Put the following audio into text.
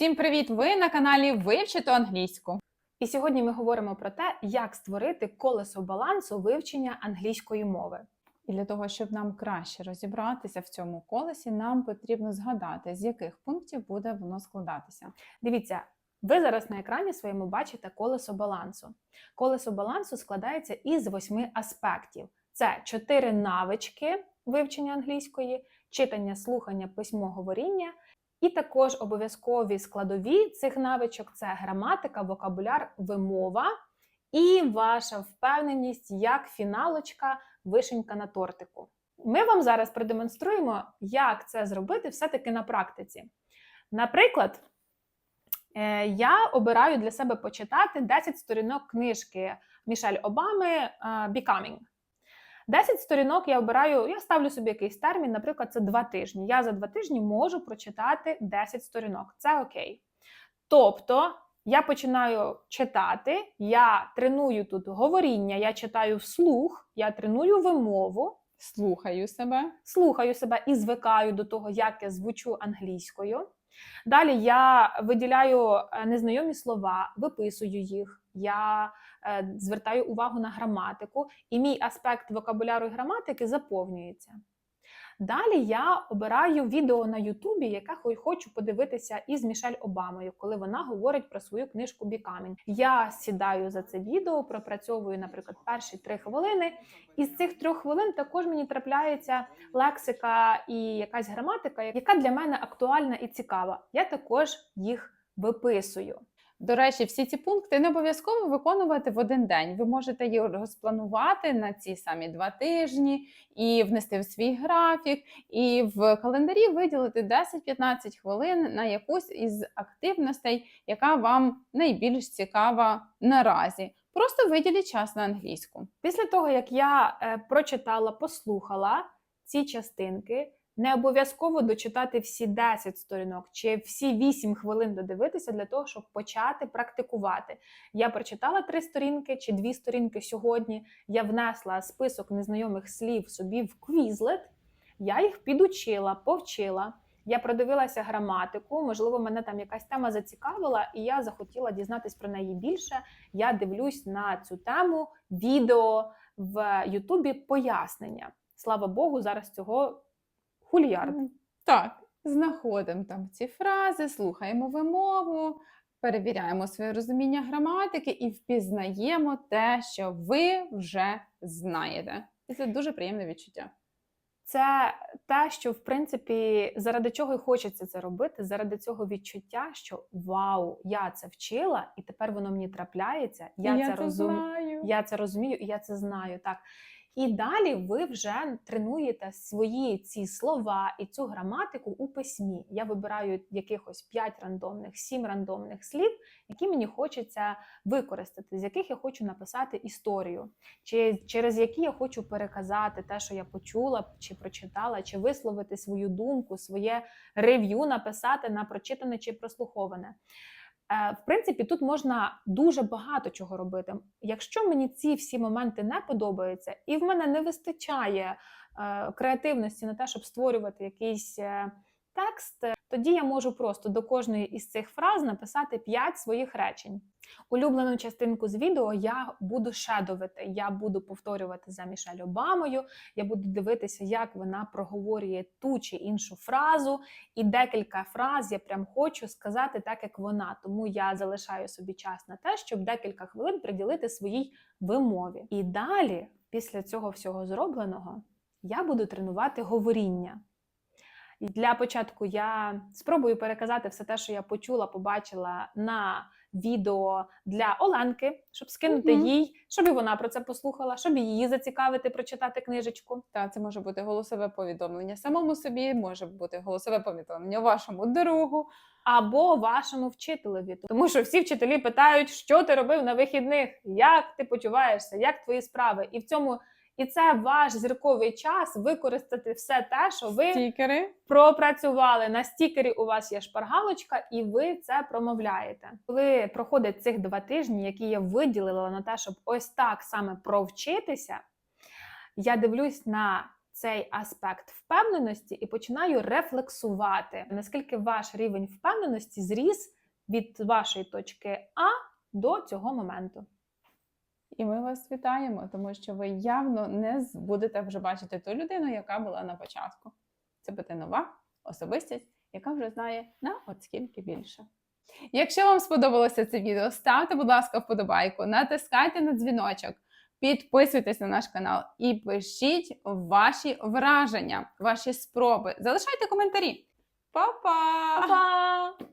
Всім привіт! Ви на каналі Вивчити англійську. І сьогодні ми говоримо про те, як створити колесо балансу вивчення англійської мови. І для того, щоб нам краще розібратися в цьому колесі, нам потрібно згадати, з яких пунктів буде воно складатися. Дивіться, ви зараз на екрані своєму бачите колесо балансу. Колесо балансу складається із восьми аспектів: це чотири навички вивчення англійської, читання, слухання, письмо, говоріння. І також обов'язкові складові цих навичок це граматика, вокабуляр, вимова і ваша впевненість як фіналочка, вишенька на тортику. Ми вам зараз продемонструємо, як це зробити все-таки на практиці. Наприклад, е, я обираю для себе почитати 10 сторінок книжки Мішель Обами е, Becoming. 10 сторінок я обираю, я ставлю собі якийсь термін, наприклад, це 2 тижні. Я за 2 тижні можу прочитати 10 сторінок. Це окей. Тобто, я починаю читати, я треную тут говоріння, я читаю вслух, я треную вимову, Слухаю себе. слухаю себе і звикаю до того, як я звучу англійською. Далі я виділяю е, незнайомі слова, виписую їх, я е, звертаю увагу на граматику, і мій аспект вокабуляру і граматики заповнюється. Далі я обираю відео на Ютубі, яке хо- хочу подивитися із Мішель Обамою, коли вона говорить про свою книжку Becoming. Я сідаю за це відео, пропрацьовую, наприклад, перші три хвилини. Із цих трьох хвилин також мені трапляється лексика і якась граматика, яка для мене актуальна і цікава. Я також їх виписую. До речі, всі ці пункти не обов'язково виконувати в один день. Ви можете їх розпланувати на ці самі два тижні і внести в свій графік, і в календарі виділити 10-15 хвилин на якусь із активностей, яка вам найбільш цікава наразі. Просто виділіть час на англійську. Після того, як я е, прочитала, послухала ці частинки, не обов'язково дочитати всі 10 сторінок чи всі 8 хвилин додивитися для того, щоб почати практикувати. Я прочитала три сторінки чи дві сторінки сьогодні. Я внесла список незнайомих слів собі в Quizlet, я їх підучила, повчила. Я продивилася граматику, можливо, мене там якась тема зацікавила, і я захотіла дізнатись про неї більше. Я дивлюсь на цю тему відео в Ютубі пояснення. Слава Богу, зараз цього хуліард. Так, знаходимо там ці фрази, слухаємо вимову, перевіряємо своє розуміння граматики і впізнаємо те, що ви вже знаєте. І це дуже приємне відчуття. Це те, що в принципі заради чого і хочеться це робити, заради цього відчуття, що вау, я це вчила, і тепер воно мені трапляється. Я, І це розумію. Я це розумію і я це знаю. Так. І далі ви вже тренуєте свої ці слова і цю граматику у письмі. Я вибираю якихось 5 рандомних, 7 рандомних слів, які мені хочеться використати, з яких я хочу написати історію, чи через які я хочу переказати те, що я почула, чи прочитала, чи висловити свою думку, своє рев'ю написати на прочитане чи прослуховане. Е, В принципі, тут можна дуже багато чого робити. Якщо мені ці всі моменти не подобаються, і в мене не вистачає е, креативності на те, щоб створювати якийсь е, текст, тоді я можу просто до кожної із цих фраз написати 5 своїх речень. Улюблену частинку з відео я буду шедовити, я буду повторювати за Мішель Обамою, я буду дивитися, як вона проговорює ту чи іншу фразу, і декілька фраз я прям хочу сказати так, як вона. Тому я залишаю собі час на те, щоб декілька хвилин приділити своїй вимові. І далі, після цього всього зробленого, я буду тренувати говоріння. Для початку я спробую переказати все те, що я почула, побачила на відео для Оленки, щоб скинути Мгм. їй, щоб і вона про це послухала, щоб її зацікавити прочитати книжечку. Та це може бути голосове повідомлення самому собі, може бути голосове повідомлення вашому другу. або вашому вчителеві. Тому що всі вчителі питають, що ти робив на вихідних, як ти почуваєшся, як твої справи. І в цьому і це ваш зірковий час використати все те, що ви Стікери. пропрацювали. На стікері у вас є шпаргалочка, і ви це промовляєте. Коли проходить цих два тижні, які я виділила на те, щоб ось так саме провчитися, я дивлюсь на цей аспект впевненості і починаю рефлексувати, наскільки ваш рівень впевненості зріс від вашої точки А до цього моменту. І ми вас вітаємо, тому що ви явно не будете вже бачити ту людину, яка була на початку. Це буде нова особистість, яка вже знає на от скільки більше. Якщо вам сподобалося це відео, ставте, будь ласка, вподобайку, натискайте на дзвіночок, підписуйтесь на наш канал і пишіть ваші враження, ваші спроби. Залишайте коментарі. Па-па!